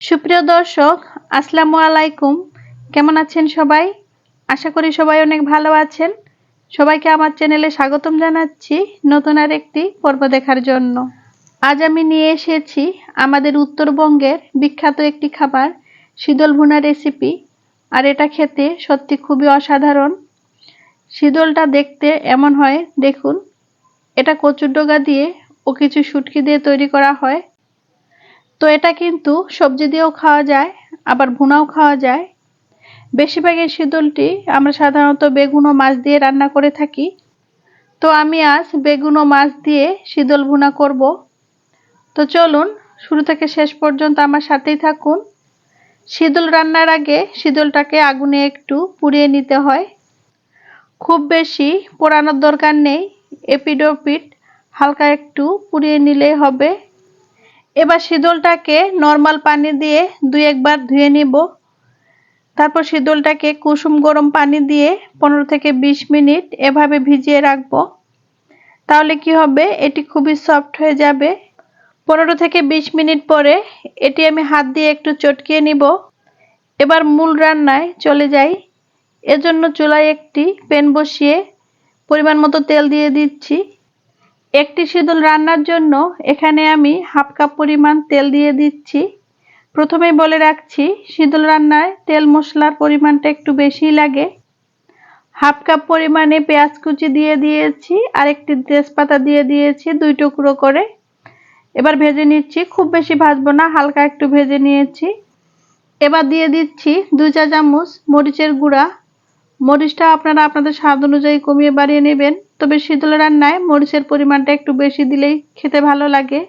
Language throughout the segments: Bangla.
সুপ্রিয় দর্শক, আসসালামু আলাইকুম। কেমন আছেন সবাই? আশা করি সবাই অনেক ভালো আছেন। সবাইকে আমার চ্যানেলে স্বাগতম জানাচ্ছি নতুন আর একটি পর্ব দেখার জন্য। আজ আমি নিয়ে এসেছি আমাদের উত্তরবঙ্গের বিখ্যাত একটি খাবার, শীতল ভুনা রেসিপি আর এটা খেতে সত্যি খুবই অসাধারণ। শীতলটা দেখতে এমন হয়, দেখুন, এটা কচুর ডোগা দিয়ে ও কিছু শুটকি দিয়ে তৈরি করা হয়। তো এটা কিন্তু সবজি দিয়েও খাওয়া যায়, আবার ভুনাও খাওয়া যায়। বেশিরভাগ এই শীতলটি আমরা সাধারণত বেগুন ও মাছ দিয়ে রান্না করে থাকি। তো আমি আজ বেগুন ও মাছ দিয়ে শীতল ভুনা করব। তো চলুন, শুরু থেকে শেষ পর্যন্ত আমার সাথেই থাকুন। শীতল রান্নার আগে শীতলটাকে আগুনে একটু পুড়িয়ে নিতে হয়। খুব বেশি পোড়ানোর দরকার নেই, এপিডোপিট হালকা একটু পুড়িয়ে নিলেই হবে। এবার শীতলটাকে নর্মাল পানি দিয়ে দুই একবার ধুয়ে নিব। তারপর শীতলটাকে কুসুম গরম পানি দিয়ে পনেরো থেকে বিশ মিনিট এভাবে ভিজিয়ে রাখব। তাহলে কি হবে? এটি খুবই সফট হয়ে যাবে। পনেরো থেকে বিশ মিনিট পরে এটি আমি হাত দিয়ে একটু চটকিয়ে নিব। এবার মূল রান্নায় চলে যাই। এজন্য চুলায় একটি প্যান বসিয়ে পরিমাণ মতো তেল দিয়ে দিচ্ছি। একটি শীতল রান্নার জন্য এখানে আমি হাফ কাপ পরিমাণ তেল দিয়ে দিচ্ছি। প্রথমেই বলে রাখছি শীতল রান্নায় তেল মশলার পরিমাণটা একটু বেশি লাগে। হাফ কাপ পরিমাণে পেঁয়াজ কুচি দিয়ে দিয়েছি আর একটি তেজপাতা দিয়ে দিয়েছি দুই টুকরো করে। এবার ভেজে নিচ্ছি, খুব বেশি ভাজবো না, হালকা একটু ভেজে নিয়েছি। এবার দিয়ে দিচ্ছি দুই চা চামচ মরিচের গুঁড়া। মরিচটা আপনারা আপনাদের স্বাদ অনুযায়ী কমিয়ে বাড়িয়ে নেবেন। তবে শীতল রান্নায় মরিচের পরিমাণটা একটু বেশি দিলেই খেতে ভালো লাগে।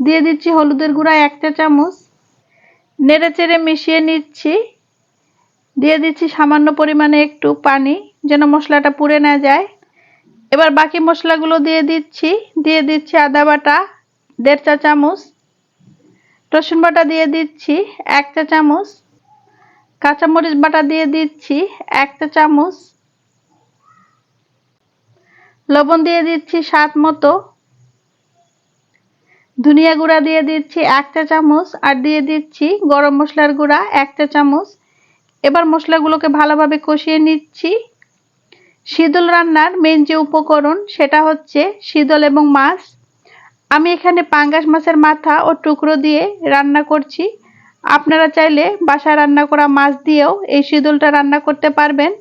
দিয়ে দিচ্ছি হলুদের গুঁড়া এক চা চামচ। নেড়ে চেড়ে মিশিয়ে নিচ্ছি। দিয়ে দিচ্ছি সামান্য পরিমাণে একটু পানি, যেন মশলাটা পুড়ে না যায়। এবার বাকি মশলাগুলো দিয়ে দিচ্ছি। দিয়ে দিচ্ছি আদা বাটা, দেড় চা চামচ। রসুন বাটা দিয়ে দিচ্ছি এক চা চামচ। কাঁচামরিচ বাটা দিয়ে দিচ্ছি এক চা চামচ। লবণ দিয়ে দিচ্ছি স্বাদ মতো। ধনিয়া গুঁড়া দিয়ে দিচ্ছি এক চা চামচ আর দিয়ে দিচ্ছি গরম মশলার গুঁড়া এক চা চামচ। এবার মশলাগুলোকে ভালোভাবে কষিয়ে নিচ্ছি। শীতল রান্নার মেন যে উপকরণ সেটা হচ্ছে শীতল এবং মাছ। আমি এখানে পাঙ্গাস মাছের মাথা ও টুকরো দিয়ে রান্না করছি। আপনারা চাইলে বাসায় রান্না করা মাছ দিয়েও এই শীতলটা রান্না করতে পারবেন।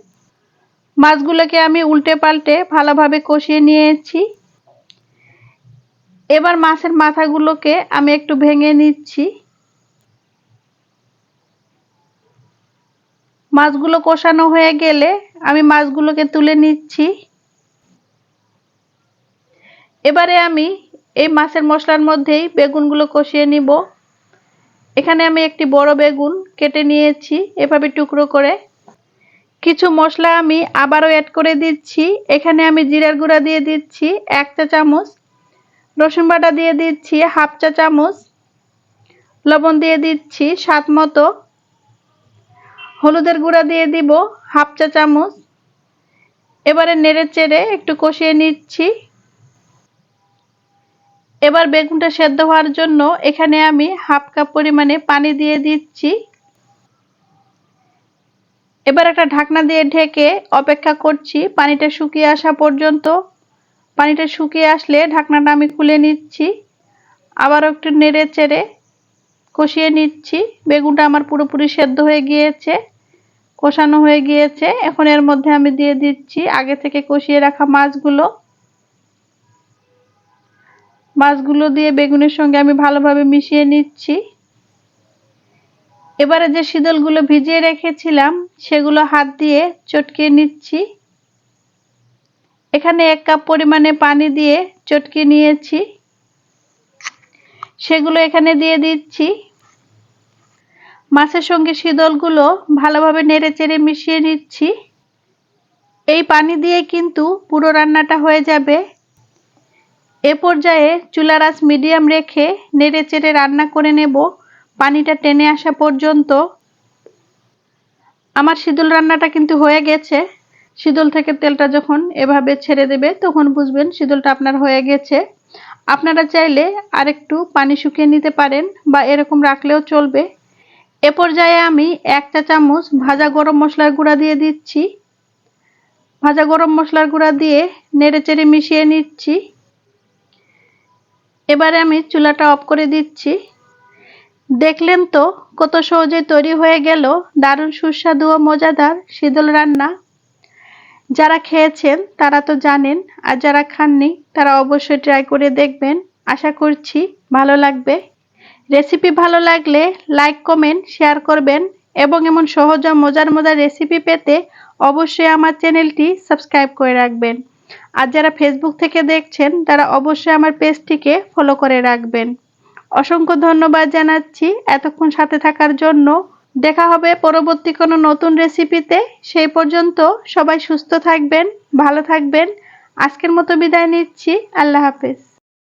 মাছগুলোকে আমি উল্টে পাল্টে ভালোভাবে কষিয়ে নিয়েছি। এবার মাছের মাথাগুলোকে আমি একটু ভেঙে নিচ্ছি। মাছগুলো কষানো হয়ে গেলে আমি মাছগুলোকে তুলে নিচ্ছি। এবারে আমি এই মাছের মশলার মধ্যেই বেগুনগুলো কষিয়ে নিব। এখানে আমি একটি বড় বেগুন কেটে নিয়েছি, এভাবে টুকরো করে। কিছু মশলা আমি আবারও অ্যাড করে দিচ্ছি। এখানে আমি জিরার গুঁড়া দিয়ে দিচ্ছি এক চা চামচ। রসুন বাটা দিয়ে দিচ্ছি হাফ চা চামচ। লবণ দিয়ে দিচ্ছি স্বাদ মতো। হলুদের গুঁড়া দিয়ে দিব হাফ চা চামচ। এবারে নেড়ে চেড়ে একটু কষিয়ে নিচ্ছি। এবার বেগুনটা সেদ্ধ হওয়ার জন্য এখানে আমি হাফ কাপ পরিমাণে পানি দিয়ে দিচ্ছি। এবার একটা ঢাকনা দিয়ে ঢেকে অপেক্ষা করছি, পানিটা শুকিয়ে আসা পর্যন্ত। পানিটা শুকিয়ে আসলে ঢাকনাটা আমি খুলে নিচ্ছি আবার একটু নেড়ে চেড়ে কষিয়ে নিচ্ছি। বেগুনটা আমার পুরোপুরি সেদ্ধ হয়ে গিয়েছে, কষানো হয়ে গিয়েছে। এখন এর মধ্যে আমি দিয়ে দিচ্ছি আগে থেকে কষিয়ে রাখা মাছগুলো। মাছগুলো দিয়ে বেগুনের সঙ্গে আমি ভালোভাবে মিশিয়ে নিচ্ছি। এবারে যে শীতলগুলো ভিজিয়ে রেখেছিলাম, সেগুলো হাত দিয়ে চটকে নিচ্ছি। এখানে এক কাপ পরিমাণে পানি দিয়ে চটকে নিয়েছি। সেগুলো এখানে দিয়ে দিচ্ছি। মাছের সঙ্গে শীতলগুলো ভালোভাবে নেড়ে চেড়ে মিশিয়ে নিচ্ছি। এই পানি দিয়ে কিন্তু পুরো রান্নাটা হয়ে যাবে। এ পর্যায়ে চুলার আঁচ মিডিয়াম রেখে নেড়ে চেড়ে রান্না করে নেব। পানিটা টেনে আসা পর্যন্ত আমার সিঁদুল রান্নাটা কিন্তু হয়ে গেছে। সিঁদুল থেকে তেলটা যখন এভাবে ছেড়ে দেবে, তখন বুঝবেন সিঁদুলটা আপনার হয়ে গেছে। আপনারা চাইলে আরেকটু পানি শুকিয়ে নিতে পারেন বা এরকম রাখলেও চলবে। এ পর্যায়ে আমি এক চা চামচ ভাজা গরম মশলার গুঁড়া দিয়ে দিচ্ছি। ভাজা গরম মশলার গুঁড়া দিয়ে নেড়ে চেড়ে মিশিয়ে নিচ্ছি। এবারে আমি চুলাটা অফ করে দিচ্ছি। দেখলেন তো কত সহজে তৈরি হয়ে গেল দারুণ সুস্বাদু ও মজাদার শীতল রান্না। যারা খেয়েছেন তারা তো জানেন, আর যারা খাননি তারা অবশ্যই ট্রাই করে দেখবেন। আশা করছি ভালো লাগবে। রেসিপি ভালো লাগলে লাইক কমেন্ট শেয়ার করবেন এবং এমন সহজ ও মজার মজার রেসিপি পেতে অবশ্যই আমার চ্যানেলটি সাবস্ক্রাইব করে রাখবেন। আর যারা ফেসবুক থেকে দেখছেন তারা অবশ্যই আমার পেজটিকে ফলো করে রাখবেন। অসংখ্য ধন্যবাদ জানাচ্ছি। এতক্ষণ সাথে থাকার জন্য দেখা হবে পরবর্তী কোনো নতুন রেসিপিতে। সেই পর্যন্ত সবাই সুস্থ থাকবেন, ভালো থাকবেন। আজকের মতো বিদায় নিচ্ছি। আল্লাহ হাফেজ।